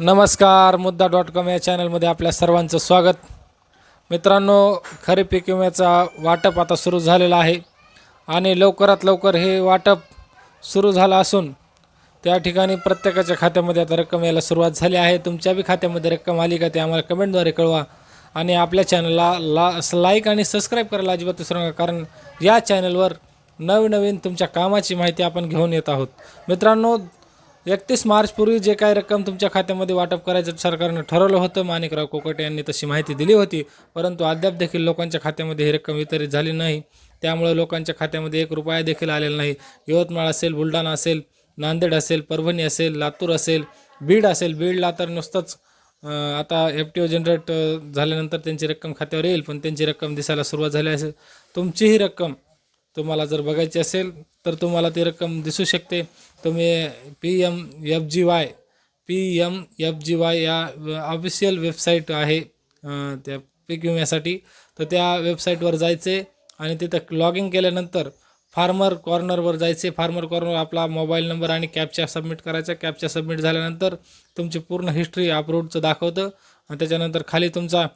नमस्कार मुद्दा dot com या चॅनलमध्ये आपल्या सर्वांचं स्वागत. मित्रांनो खरीप पीक विम्याचा वाटप आता सुरू झालेला आहे आणि लवकरात लवकर हे वाटप सुरू झालं असून त्या ठिकाणी प्रत्येकाच्या खात्यामध्ये आता रक्कम यायला सुरुवात झाली आहे. तुमच्या बी खात्यामध्ये रक्कम आली का ते आम्हाला कमेंटद्वारे कळवा आणि आपल्या चॅनलला ला लाईक आणि सबस्क्राईब करायला अजिबात विसरू नका कारण या चॅनलवर नवीन नवीन तुमच्या कामाची माहिती आपण घेऊन येत आहोत. मित्रांनो एकतीस मार्चपूर्वी जे काही रक्कम तुमच्या खात्यामध्ये वाटप करायचं सरकारनं ठरवलं होतं माणिकराव कोकटे यांनी तशी माहिती दिली होती. परंतु अद्याप देखील लोकांच्या खात्यामध्ये ही रक्कम वितरित झाली नाही. त्यामुळे लोकांच्या खात्यामध्ये एक रुपया देखील आलेला नाही. यवतमाळ असेल बुलढाणा असेल नांदेड असेल परभणी असेल लातूर असेल बीड असेल बीडला तर नुसतंच आता एफ टी ओ जनरेट झाल्यानंतर त्यांची रक्कम खात्यावर येईल पण त्यांची रक्कम दिसायला सुरुवात झाली असेल. तुमचीही रक्कम तुम्हाला जर बघायची असेल तर तुम्हाला ती रक्कम दिसू शकते. तुम्ही P M F G Y P M F G Y या ऑफिशियल वेबसाईट आहे त्या पीक विम्यासाठी. तर त्या वेबसाईटवर जायचे आणि तिथं लॉग इन केल्यानंतर फार्मर कॉर्नरवर जायचे. फार्मर कॉर्नर आपला मोबाईल नंबर आणि कॅपच्या सबमिट करायचा कॅपच्या सबमिट झाल्यानंतर तुमची पूर्ण हिस्ट्री अपरोडचं दाखवतं. आणि त्याच्यानंतर खाली तुमचा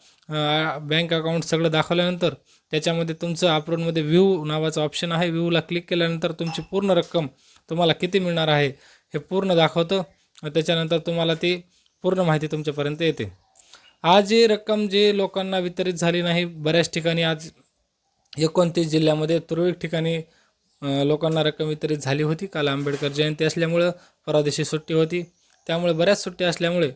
बँक अकाउंट सगळं दाखवल्यानंतर त्याच्यामध्ये तुमचं अपरोडमध्ये व्ह्यू नावाचं ऑप्शन आहे. व्ह्यूला क्लिक केल्यानंतर तुमची पूर्ण रक्कम तुम्हाला किती मिळणार आहे हे पूर्ण दाखवतं. त्याच्यानंतर तुम्हाला ती पूर्ण माहिती तुमच्यापर्यंत येते. आज ही रक्कम जी लोकांना वितरित झाली नाही बऱ्याच ठिकाणी आज एकोणतीस जिल्ह्यामध्ये तुरळक ठिकाणी लोकांना रक्कम वितरित झाली होती काल आंबेडकर जयंती असल्यामुळं परदेशी सुट्टी होती. त्यामुळे बऱ्याच सुट्टी असल्यामुळे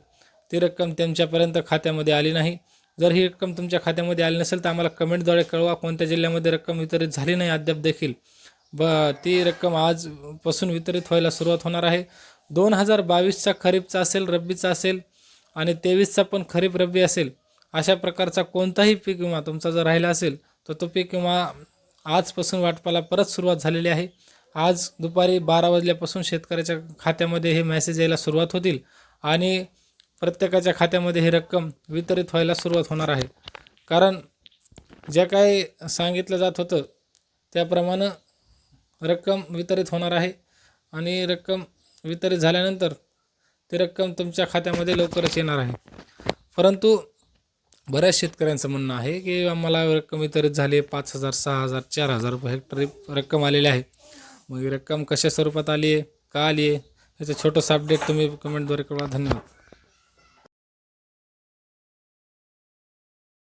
ती रक्कम त्यांच्यापर्यंत खात्यामध्ये आली नाही. जर ही रक्कम तुमच्या खात्यामध्ये आली नसेल तर आम्हाला कमेंटद्वारे कळवा कोणत्या जिल्ह्यामध्ये रक्कम वितरित झाली नाही अद्याप देखील. ब ती रक्कम आजपासून वितरित व्हायला सुरुवात होणार आहे. दोन हजार बावीसचा खरीपचा असेल रब्बीचा असेल आणि तेवीसचा पण खरीप रब्बी असेल अशा प्रकारचा कोणताही पीक विमा तुमचा जर राहिला असेल तर तो पीक विमा आजपासून वाटपाला परत सुरुवात झालेली आहे. आज दुपारी बारा वाजल्यापासून शेतकऱ्याच्या खात्यामध्ये हे मेसेज यायला सुरुवात होतील आणि प्रत्येकाच्या खात्यामध्ये ही रक्कम वितरित व्हायला सुरुवात होणार आहे. कारण जे काही सांगितलं जात होतं त्याप्रमाणे रक्कम वितरित होणार आहे आणि रक्कम वितरित झाल्यानंतर ती रक्कम तुमच्या खात्यामध्ये लवकरच येणार आहे. परंतु बऱ्याच शेतकऱ्यांचं म्हणणं आहे की आम्हाला रक्कम वितरित झाली पाच हजार सहा हजार चार हजार रुपये हेक्टरी रक्कम आलेली आहे. मग ही रक्कम कशा स्वरूपात आली आहे? का आली आहे? याचं छोटंसं अपडेट तुम्ही कमेंटद्वारे कळवा. धन्यवाद.